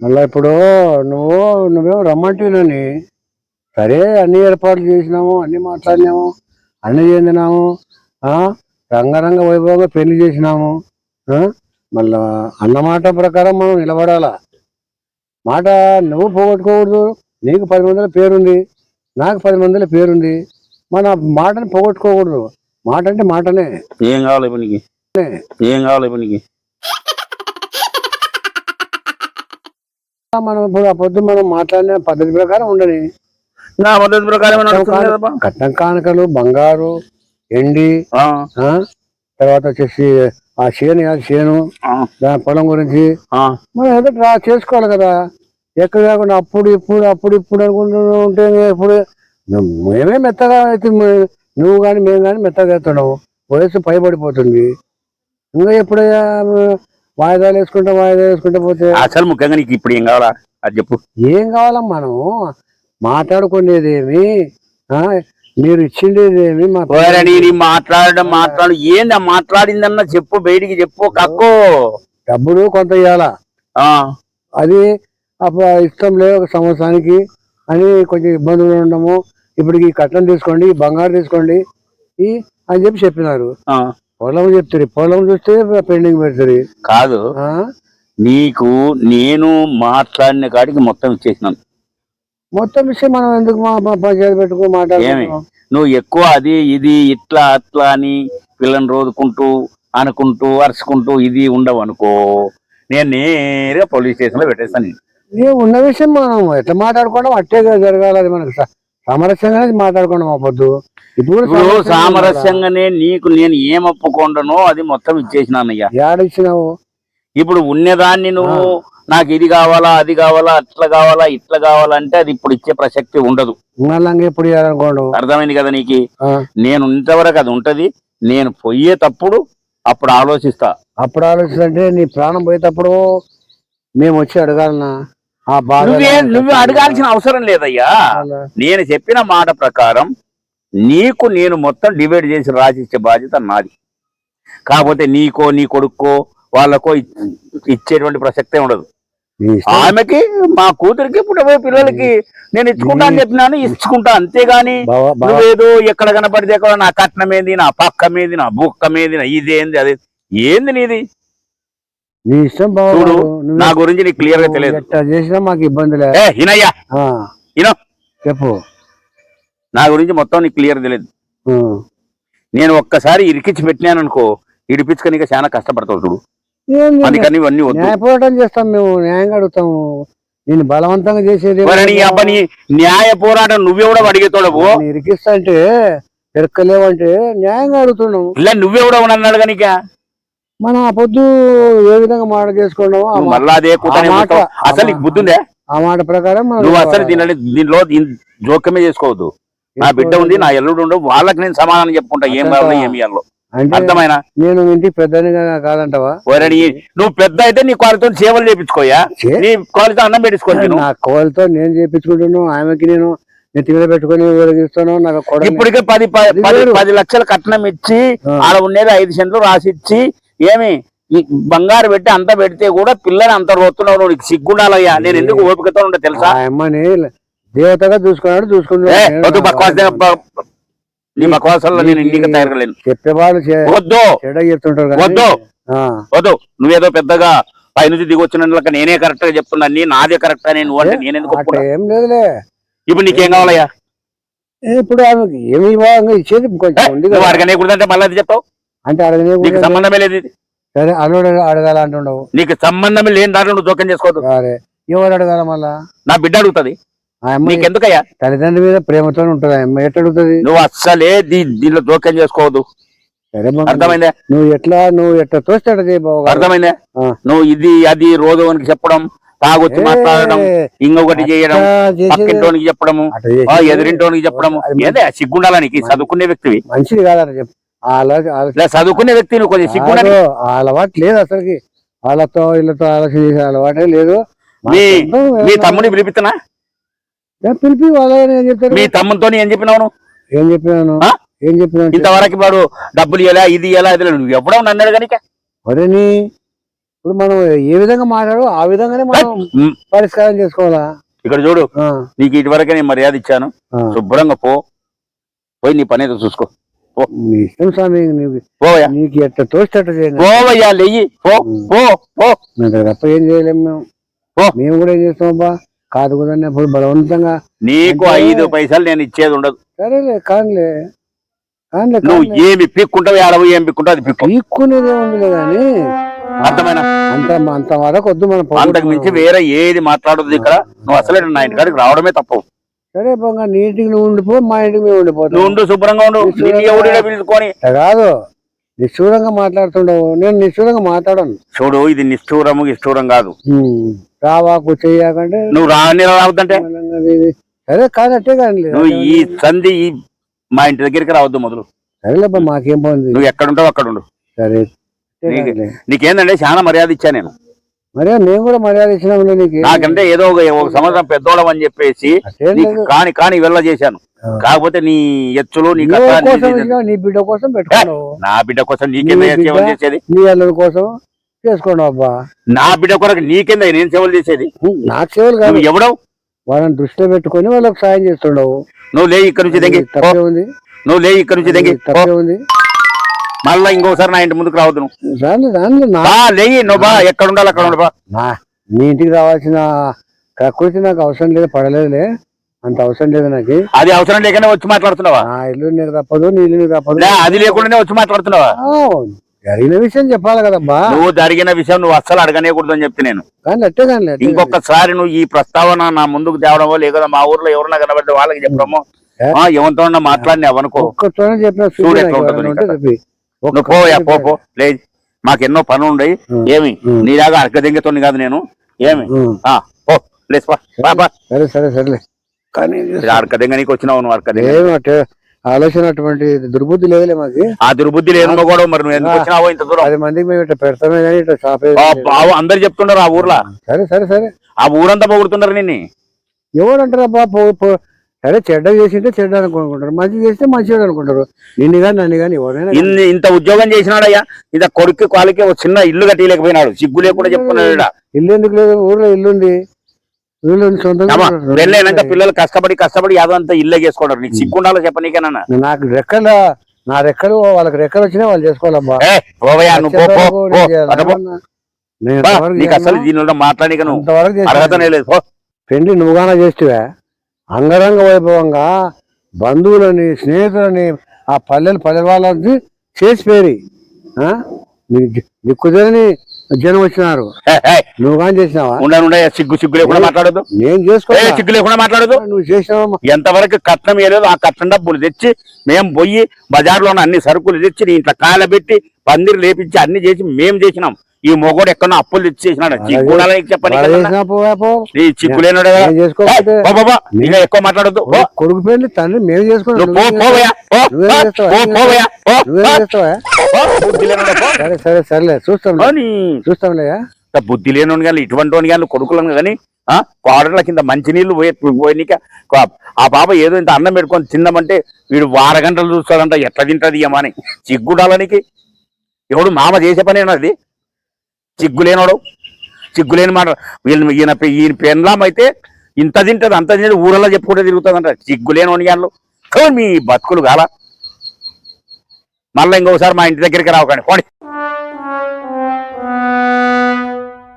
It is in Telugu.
మళ్ళీ ఇప్పుడు నువ్వు నువ్వేమో రమ్మంటున్నాని. సరే అన్ని ఏర్పాట్లు చేసినాము అన్ని మాట్లాడినాము అన్ని చెందినాము ఆ, రంగరంగ వైభవంగా పెళ్ళి చేసినాము మళ్ళా అన్నమాట ప్రకారం మనం నిలబడాలా? మాట నువ్వు పోగొట్టుకోకూడదు నీకు పది మందిల పేరుంది నాకు పది మందిల పేరుంది. మన మాటని పోగొట్టుకోకూడదు. మాట అంటే మాటనే. ఏం కావాలి ఇప్పుడు నీకు ఏం కావాలి ఇప్పుడు నీకు మనం ఇప్పుడు పొద్దు మనం మాట్లాడిన పద్ధతి ప్రకారం ఉండని. నా పద్ధతి ప్రకారం. కట్నం కానుకలు బంగారు ఎండి తర్వాత వచ్చేసి ఆ చేను కాదు చేను దాని పొలం గురించి. మనం ఏదో డ్రా చేసుకోవాలి కదా. ఎక్కడ కాకుండా అప్పుడు ఇప్పుడు అప్పుడు ఇప్పుడు అనుకుంటూ ఉంటే ఇప్పుడు మేమే మెత్తగా అయితే నువ్వు కానీ మేము కానీ మెత్తగా ఎత్తున్నావు వయసు పైబడిపోతుంది. ఇంకా ఎప్పుడయ్యా వాయిదాలు వేసుకుంటా వాయిదాలు వేసుకుంటా పోతే అసలు ముఖ్యంగా నీకు ఇప్పుడు ఏం కావాలా? అది చెప్పు. ఏం కావాలమ్మా మనం? మాట్లాడుకునేదేమి? ఆ, మీరు ఇచ్చిండేదేమి? నీ మాట్లాడడం మాట్లాడు. ఏంది మాట్లాడిందన్న చెప్పు బయటికి చెప్పు కక్కో. డబ్బులు కొంత ఇవ్వాలా ఆ, అది అప్పుడు ఇష్టం లేదు ఒక సంవత్సరానికి అని కొంచెం ఇబ్బందులు ఉండము. ఇప్పుడు ఈ కట్నం తీసుకోండి బంగారు తీసుకోండి ఈ అని చెప్పి చెప్పినారు. పొలం చెప్తారు పొలం చూస్తే పెండింగ్ పెడతారు కాదు? నీకు నేను మాట్లాడిన కాడికి మొత్తం ఇచ్చేసినాను. మొత్తం విషయం మనం ఎందుకు మా మా పంచాయతీ పెట్టుకో మాట్లాడుకుంటాం నువ్వు ఎక్కువ అది ఇది ఇట్లా అట్లా అని పిల్లని రోజుకుంటూ అనుకుంటూ అరుచుకుంటూ ఇది ఉండవు అనుకో నేను నేరుగా పోలీస్ స్టేషన్లో పెట్టేస్తాను ఉన్న విషయం మనం ఎట్లా మాట్లాడుకోవడం అట్టే జరగాలి అది మనకు. స- సామరస్యంగానే మాట్లాడుకోవడం అవ్వద్దు ఇప్పుడు ఇప్పుడు సామరస్యంగా సామరస్యంగానే నీకు నేను ఏం ఒప్పుకుంటానో అది మొత్తం ఇచ్చేసినానయ్యా. ఉండాలా? ఏడ ఇచ్చినావు ఇప్పుడు ఉన్నదాన్ని నువ్వు నాకు ఇది కావాలా అది కావాలా అట్లా కావాలా ఇట్లా కావాలా అంటే అది ఇప్పుడు ఇచ్చే ప్రసక్తి ఉండదు. చేయాలనుకోండు? అర్థమైంది కదా నీకు? నేను ఇంతవరకు అది ఉంటది నేను పోయేటప్పుడు అప్పుడు ఆలోచిస్తా. అప్పుడు ఆలోచిస్తుంటే నీ ప్రాణం పోయేటప్పుడు మేము వచ్చి అడగాలనా ఆ బాధ నువ్వే నువ్వు అడగాల్సిన అవసరం లేదయ్యా. నేను చెప్పిన మాట ప్రకారం నీకు నేను మొత్తం డివైడ్ చేసి రాసిచ్చే బాధ్యత నాది. కాకపోతే నీకో నీ కొడుక్కో వాళ్ళకో ఇచ్చేటువంటి ప్రసక్తే ఉండదు. ఆమెకి మా కూతురికి పుట్టబోయే పిల్లలకి నేను ఇచ్చుకుంటా అని చెప్పినాను ఇచ్చుకుంటా అంతేగాని నువ్వేదో ఎక్కడ కనపడితే ఎక్కడ నా కట్నమేంది నా పక్కమేంది నా బుక్కమేంది నా ఇదేంది అదే ఏంది నీది? నీ ఇష్టం చూడు, నా గురించి నీకు క్లియర్గా తెలియదు. ఎట్లా చేసినా మాకు ఇబ్బంది లేదు హినయ్యా చెప్పు. నా గురించి మొత్తం నీకు క్లియర్ తెలియదు. నేను ఒక్కసారి ఇరికించి పెట్టినాను అనుకో ఇడిపించుకొని చాలా కష్టపడతావు చూడు. అందుకని ఇవన్నీ న్యాయ పోరాటం చేస్తాం మేము న్యాయంగా అడుగుతాము నేను బలవంతంగా చేసేది మరి నీ అబ్బని న్యాయ పోరాటం నువ్వెవడో అడిగేతోడవు ఇరికిస్తా అంటే ఎరక్కలేవంటే న్యాయంగా అడుగుతున్నాము ఇలా నువ్వెవడో అన్నాడు కనుక మనం ఆ పొద్దు ఏ విధంగా మాట చేసుకున్నామో మళ్ళా అదే. అసలు నీకు బుద్ధి ఉందే ఆ మాట ప్రకారం నువ్వు అసలు దీనిలో దీనిలో దీని జోక్యమే చేసుకోవద్దు. నా బిడ్డ ఉంది నా ఎల్లుడు ఉండు వాళ్ళకి నేను సమాధానం చెప్పుకుంటా ఏం కావాలో ఏమి ఇవ్వాలో అర్థమైనా? నేను ఇంటికి పెద్దనిగా కాదంటావా? నువ్వు పెద్ద అయితే నీ కాలుతో సేవలు చేపించుకోయా నీ కాలుతో అన్నం పెట్టించుకోవాలి నేను నా కోళ్ళతో నేను చేపించుకుంటున్నాను ఆమెకి నేను పెట్టుకుని నాకు ఇప్పటికే పది పది లక్షల కట్నం ఇచ్చి. ఆడ ఉండేది ఐదు సెంట్లు రాసిచ్చి ఏమి? ఈ బంగారు పెట్టి అంత పెడితే కూడా పిల్లని అంత రోతున్నావు నీకు సిగ్గుండాలయ్యా. నేను ఎందుకు ఓపికతో ఉంటా తెలుసా? అమ్మని దేవతగా చూసుకున్నాడు చూసుకున్నాడు బక్వాస్ నీ బక్వాసాల్లో నేను ఇంటికి తయారులేను చెప్పేవాళ్ళు వద్దు. చెప్తుంటారు వద్దు. వద్దు. నువ్వేదో పెద్దగా పైనుంచి దిగొచ్చిన నేనే కరెక్ట్గా చెప్తున్నా. నీ నాదే కరెక్ట్ అంటే నేను ఎందుకు? ఏం లేదులే. ఇప్పుడు నీకేం కావాలయ్యా? ఇప్పుడు ఆమెకి ఏమి ఇచ్చేది కొంచెం అడగనేకూడదంటే మళ్ళీ అది చెప్తావు అంటే అడగనే నీకు సంబంధమే లేదు. సరే అల్లుడు అడగాల అంటుండవు నీకు సంబంధమే లేని దాంట్లో నువ్వు జోక్యం చేసుకోవద్దు. సరే. ఎవరు అడగాల మళ్ళా? నా బిడ్డ అడుగుతుంది. నీకెందుకయ్యా తల్లిదండ్రుల మీద ప్రేమతో ఉంటుంది. ఆ అమ్మాయి ఎట్లా అడుగుతుంది? నువ్వు అస్సలే దీనిలో జోక్యం చేసుకోవద్దు. అర్థమైందే? నువ్వు ఎట్లా నువ్వు ఎట్లా తోస్తే అట్లా చేయి బావ గారు. అర్థమైందే. నువ్వు ఇది అది రోజు వానికి చెప్పడం తాగొచ్చి మాట్లాడడం ఇంకొకటి చేయడం పక్కింటోనికి చెప్పడము ఎదురింటోనికి చెప్పడము. అది ఏదే? సిగ్గుండాలా నీకు? చదువుకునే వ్యక్తివి? మంచిది కాదట చెప్పు. చదువుకునే వ్యక్తి నువ్వు అలవాటు లేదు అసలుకి. వాళ్ళతో వీళ్ళతో ఆలోచన చేసే అలవాటే లేదు. మీ తమ్ముని పిలిపిస్తున్నా పిలిపి వాళ్ళని చెప్తారు? మీ తమ్ముతో ఏం చెప్పినావు? ఏం చెప్పినాను? ఏం చెప్పినాను ఇంతవరకు వాడు డబ్బులు ఇవ్వలే ఇది ఇవ్వలే అది ఇవ్వలే. నువ్వు ఎప్పుడో నన్నాడు కనుక ఒరేని ఇప్పుడు మనం ఏ విధంగా మాట్లాడో ఆ విధంగానే మనం పరిష్కారం చేసుకోవాలా? ఇక్కడ చూడు నీకు ఇటువరకే నేను మర్యాద ఇచ్చాను. శుభ్రంగా పో. పోయి నీ పని ఏదో చూసుకో. నీ ఇష్టం స్వామి నీకు పోవయ్యా. నీకు ఎట్ట తోచేటట్టు చేయండి. పోవయ్యా లెయ్యి పో పో పో. మేము తప్ప ఏం చేయలేము మేము. ఓ. మేము కూడా ఏం చేస్తాం అబ్బా? కాదు కుదరని అప్పుడు బలవంతంగా నీకు ఐదు పైసలు నేను ఇచ్చేది ఉండదు. సరేలే కానిలే. కానిలే నువ్వు. ఏమి పిక్కుంటావు ఏడవు ఏం పిక్కుంటావు అది పిక్కు. పీక్కునేది ఏముందిలే కానీ అర్థమైనా? అంత అంత వరకు వద్దు మనం అంతకు మించి వేరే ఏది మాట్లాడదు ఇక్కడ. నువ్వు అసలే నా ఇంటికాడికి రావడమే తప్పు. సరే పొంగ నీ ఇంటికి నువ్వు ఉండిపో మా ఇంటికి మేము ఉండిపోతాం. నువ్వు ఉండు శుభ్రంగా ఉండు. నిన్ను ఎవడిగా పిలుచుకొని? అట్లా కాదు. నిష్ఠూరంగా మాట్లాడుతుండవు. నేను నిష్ఠూరంగా మాట్లాడను. చూడు ఇది నిష్ఠూరము ఇష్టూరం కాదు. రావాకు చెయ్యకంటే నువ్వు రాని రావద్దంటే. సరే కాదట్టే కానీ నువ్వు ఈ సంధి ఈ మా ఇంటి దగ్గరికి రావద్దు మొదలు. సరేలేబ్బా మాకేం పోయింది నువ్వు ఎక్కడ ఉంటావు అక్కడ ఉండు. సరే. నీకేందంటే చాలా మర్యాద ఇచ్చా నేను. మరే మేము కూడా మర్యాద ఇచ్చినాములే నీకు. నాకంటే ఏదో ఒక ఒక సంవత్సరం పెద్దోళం అని చెప్పేసి నీకు. కాని కాని వెళ్ళ చేశాను. కాకపోతే నీ ఎచ్చులు నీ నీ నీ నీ బిడ్డ కోసం పెట్టుకున్నావు. నా బిడ్డ కోసం నీకేందా నీ సేవలు చేసేది. నీ అల్లుడి కోసం చేసుకున్నావు అబ్బా. నా బిడ్డ కొరకు నీకేందా? నేను సేవలు చేసేది. నాకు సేవలు కాదు. ఎవడవు? వాళ్ళని దృష్టిలో పెట్టుకొని వాళ్ళకి సాయం చేస్తుండవు నువ్వు లే ఇక్కడ నుంచి దెంగి. పో. తప్పే ఉంది. నువ్వు లే ఇక్కడ నుంచి దెంగి. పో. తప్పే ఉంది. మళ్ళా ఇంకోసారి నా ఇంటి ముందుకు రావద్దు నువ్వు. దాన్ని దాన్ని నా బా లేయి నువ్వు బా ఎక్కడ ఉండాలి అక్కడ ఉండు బా. నా మీ ఇంటికి రావాల్సిన ప్రకృతి నాకు అవసరం లేదు పడలేదులే. అంత అవసరం లేదు నాకు. అది అవసరం లేకనే వచ్చి మాట్లాడుతున్నావా? నా ఇల్లు నీకు తప్పదు నీ ఇల్లు నీకు తప్పదు. లే, అది లేకుండానే వచ్చి మాట్లాడుతున్నావా? ఆ, జరిగిన విషయం చెప్పాలి కదబ్బా. నువ్వు జరిగిన విషయం నువ్వు అస్సలు అడగనేకూడదు అని చెప్తే నేను. కానీ అట్టే కానీ అట్టే కానీ. ఇంకొకసారి నువ్వు ఈ ప్రస్తావన నా ముందుకు తేవడం వల్ల లేదా మా ఊర్లో ఎవరన్నా కనబడితే వాళ్ళకి చెప్పడము ఏ? ఆ, ఎవరితో మాట్లాడినావు అనుకో ఒక్కతోనే చెప్పిన చూడు ఎట్లా ఉంటుందో నువ్వు పోయా పో పో. లేదు మాకెన్నో పనులు ఉండయి ఉం. ఏమి. నీలాగా అర్క దెంగతోని కాదు నేను. ఏమి? ఉం. ఆ, పో లేచి పో. పా, పా. సరే సరే సరేలే. కానీ అర్క దెంగనికి వచ్చినావు నువ్వు అర్క దెంగ ఏం అట్టే ఆలోచన అటువంటి దుర్బుద్ధి లేదులే మాకు. ఆ దుర్బుద్ధి లేదు కూడా మరి నువ్వు ఎందుకు వచ్చినావో ఇంత దూరం? పది మందికి మేము ఇట్లా పెడతామే కానీ ఇట్లా షాప్ అందరు చెప్తున్నారు ఆ ఊర్లో. సరే సరే సరే. ఆ ఊరంతా పొగుడుతున్నారు నిన్ను. ఎవరంటారు పో సరే చెడ్డ చేసింటే చెడ్డ అనుకుంటారు మంచి చేస్తే మంచిగా అనుకుంటారు. నిన్ను కానీ నన్ను కానీ ఎవరైనా. ఇన్ని ఇంత ఉద్యోగం చేసినాడయ్యా ఇంత కొడుకు కాలికి ఒక చిన్న ఇల్లు కట్టలేకపోయినాడు సిగ్గు లేకుండా చెప్పుకున్నాడు. ఇల్లు ఎందుకు లేదు? ఊర్లో ఇల్లు ఉంది. పెళ్ళైనాక పిల్లలు కష్టపడి కష్టపడి యాదంతా ఇల్లే చేసుకుంటారు. నీకు సిగ్గుండాలో చెప్పనీకేనా నాకు రెక్కల నా రెక్కలు వాళ్ళకి రెక్కలు వచ్చినా వాళ్ళు నీకు అసలు దీనిలో మాట్లాడిక నువ్వు. అంతవరకు చేస్తాను. అర్హతనే లేదు. పెళ్ళి నువ్వుగానే చేస్తువే. అంగరంగ వైభవంగా బంధువులని స్నేహితులని ఆ పల్లెలు పల్లె వాళ్ళని చేసి పేరి. దిక్కుదేని జనం వచ్చినారు. నువ్వు కానీ చేసినావా? సిగ్గు సిగ్గు లేకుండా మాట్లాడదు నేను చేసుకో సిగ్గు లేకుండా మాట్లాడదు నువ్వు చేసినావా ఎంతవరకు కట్నం వేయలేదు ఆ కట్నం డబ్బులు తెచ్చి మేము పోయి బజార్లో ఉన్న అన్ని సరుకులు తెచ్చి నీ ఇంట్లో కాలబెట్టి పందిరి లేపించి అన్ని చేసి మేము చేసినాం. ఈ మొగోడు ఎక్కడో అప్పులు తెచ్చి చేసినాడు చిగ్గుండాలి నీకు చెప్పని వాళ్ళు చేసినా పోవా పో. నీ చిగ్గులేనాడు కదా. నేను చేసుకోకపోతే ఏ, పో, పో, పో. ఇంకా ఎక్కువ మాట్లాడద్దు. కొడుకు పెళ్ళి తండ్రి మేము చేసుకున్నాం. సరే సరేలే చూస్తాం చూస్తాంలే బుద్ధి లేని కానీ ఇటువంటి కానీ కొడుకులను కానీ ఆ కోడల కింద మంచినీళ్ళు పోయి పోయినాక ఆ పాప ఏదో ఇంత అన్నం పెట్టుకొని తిందామంటే వీడు వార గంటలు చూస్తాడంట ఎట్లా తింటది ఏమని చిగ్గుడాలనికి ఎవడు మామ చేసే పని అది చిగ్గులేనోడు. చిగ్గులేని మాట. వీళ్ళని ఈయన ఈయన పెన్లాం అయితే ఇంత తింటది అంత తింటది ఊరల్లో చెప్పుకుంటే తిరుగుతుందంట. చిగ్గులేని కానీ మీ బతుకులు కాల మళ్ళీ ఇంకొకసారి మా ఇంటి దగ్గరికి రావకండి. కానీ